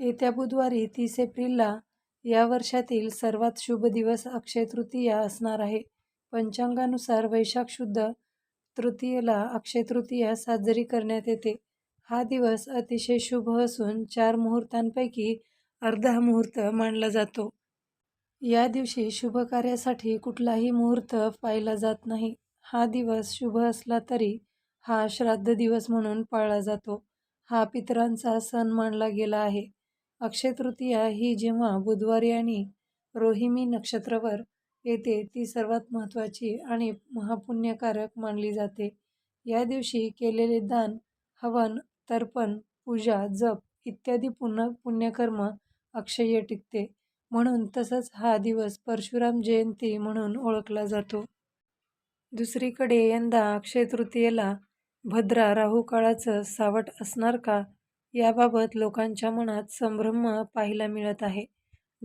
येत्या बुधवारी तीस एप्रिलला या वर्षातील सर्वात शुभ दिवस अक्षय तृतीया असणार आहे. पंचांगानुसार वैशाख शुद्ध तृतीयेला अक्षय तृतीया साजरी करण्यात येते. हा दिवस अतिशय शुभ असून चार मुहूर्तांपैकी अर्धा मुहूर्त मानला जातो. या दिवशी शुभ कार्यासाठी कुठलाही मुहूर्त पाहिला जात नाही. हा दिवस शुभ असला तरी हा श्राद्ध दिवस म्हणून पाळला जातो. हा पितरांचा सण मानला गेला आहे. अक्षय तृतीया ही जेव्हा बुधवारी आणि रोहिणी नक्षत्रावर येते ती सर्वात महत्त्वाची आणि महापुण्यकारक मानली जाते. या दिवशी केलेले दान, हवन, तर्पण, पूजा, जप इत्यादी पुण्यकर्म अक्षय टिकते. म्हणून तसंच हा दिवस परशुराम जयंती म्हणून ओळखला जातो. दुसरीकडे यंदा अक्षय तृतीयेला भद्रा राहुकाळाचं सावट असणार का, याबाबत लोकांच्या मनात संभ्रम पाहायला मिळत आहे.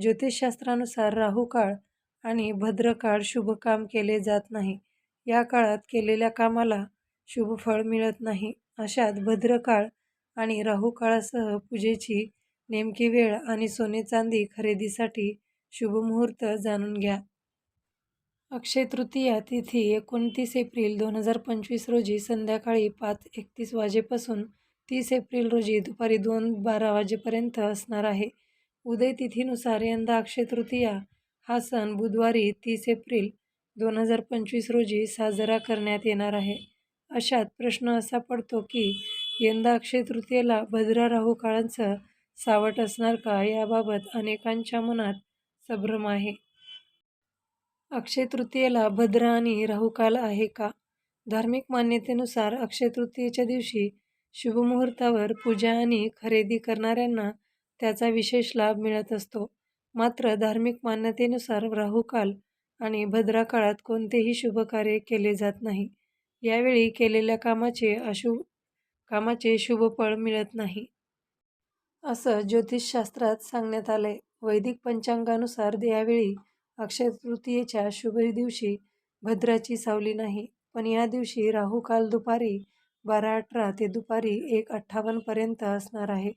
ज्योतिषशास्त्रानुसार राहू काळ आणि भद्रकाळ शुभ काम केले जात नाही. या काळात केलेल्या कामाला शुभ फळ मिळत नाही. अशात भद्रकाळ आणि राहू काळासह पूजेची नेमकी वेळ आणि सोने-चांदी खरेदीसाठी शुभ मुहूर्त जाणून घ्या. अक्षय तृतीया तिथी एकोणतीस एप्रिल दोन हजार पंचवीस रोजी संध्याकाळी पाच एकतीस वाजेपासून तीस एप्रिल रोजी दुपारी दोन बारा वाजेपर्यंत असणार आहे. उदय तिथीनुसार यंदा अक्षय तृतीया हा सण बुधवारी तीस एप्रिल दोन हजार पंचवीस रोजी साजरा करण्यात येणार आहे. अशात प्रश्न असा पडतो की यंदा अक्षय तृतीयेला भद्रा राहुकाळाचं सावट असणार का, याबाबत अनेकांच्या मनात संभ्रम आहे. अक्षय तृतीयेला भद्रा आणि राहुकाल आहे का? धार्मिक मान्यतेनुसार अक्षय तृतीयेच्या दिवशी शुभ मुहूर्तावर पूजा आणि खरेदी करणाऱ्यांना त्याचा विशेष लाभ मिळत असतो. मात्र धार्मिक मान्यतेनुसार राहुकाल आणि भद्रा काळात कोणतेही शुभ कार्य केले जात नाही. यावेळी केलेल्या कामाचे शुभ फळ मिळत नाही. असं ज्योतिषशास्त्रात सांगण्यात आलंय. वैदिक पंचांगानुसार यावेळी अक्षय तृतीयेच्या शुभ दिवशी भद्राची सावली नाही. पण या दिवशी राहुकाल दुपारी बारा अठरा ते दुपारी एक अठ्ठावन्नपर्यंत असणार आहे.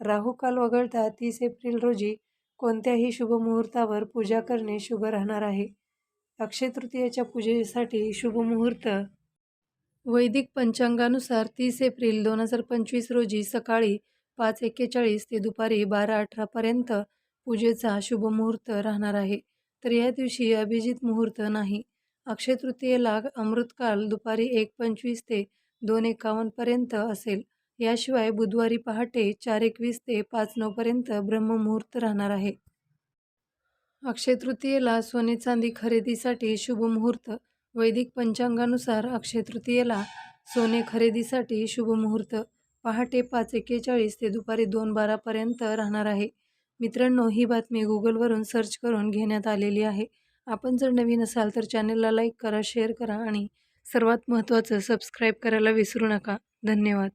राहुकाल वगळता तीस एप्रिल रोजी कोणत्याही शुभमुहूर्तावर पूजा करणे शुभ राहणार आहे. अक्षय तृतीयेच्या पूजेसाठी शुभमुहूर्त वैदिक पंचांगानुसार तीस एप्रिल दोन हजार पंचवीस रोजी सकाळी पाच एक्केचाळीस ते दुपारी बारा अठरापर्यंत पूजेचा शुभमुहूर्त राहणार आहे. तर या दिवशी अभिजित मुहूर्त नाही. अक्षय तृतीयेला अमृतकाल दुपारी एक पंचवीस ते दोन एकावन्नपर्यंत असेल. याशिवाय बुधवारी पहाटे चार एकवीस ते पाच नऊपर्यंत ब्रह्ममुहूर्त राहणार आहे. अक्षय तृतीयेला सोने-चांदी खरेदीसाठी शुभ मुहूर्त वैदिक पंचांगानुसार अक्षय तृतीयेला सोने खरेदीसाठी शुभ मुहूर्त पहाटे पाच एक्केचाळीस ते दुपारी दोन बारापर्यंत राहणार आहे. मित्रांनो, ही बातमी गुगलवरून सर्च करून घेण्यात आलेली आहे. आपण जर नवीन असाल तर चॅनेलला लाईक करा, शेअर करा आणि सर्वात महत्त्वाचं सबस्क्राईब करायला विसरू नका. धन्यवाद.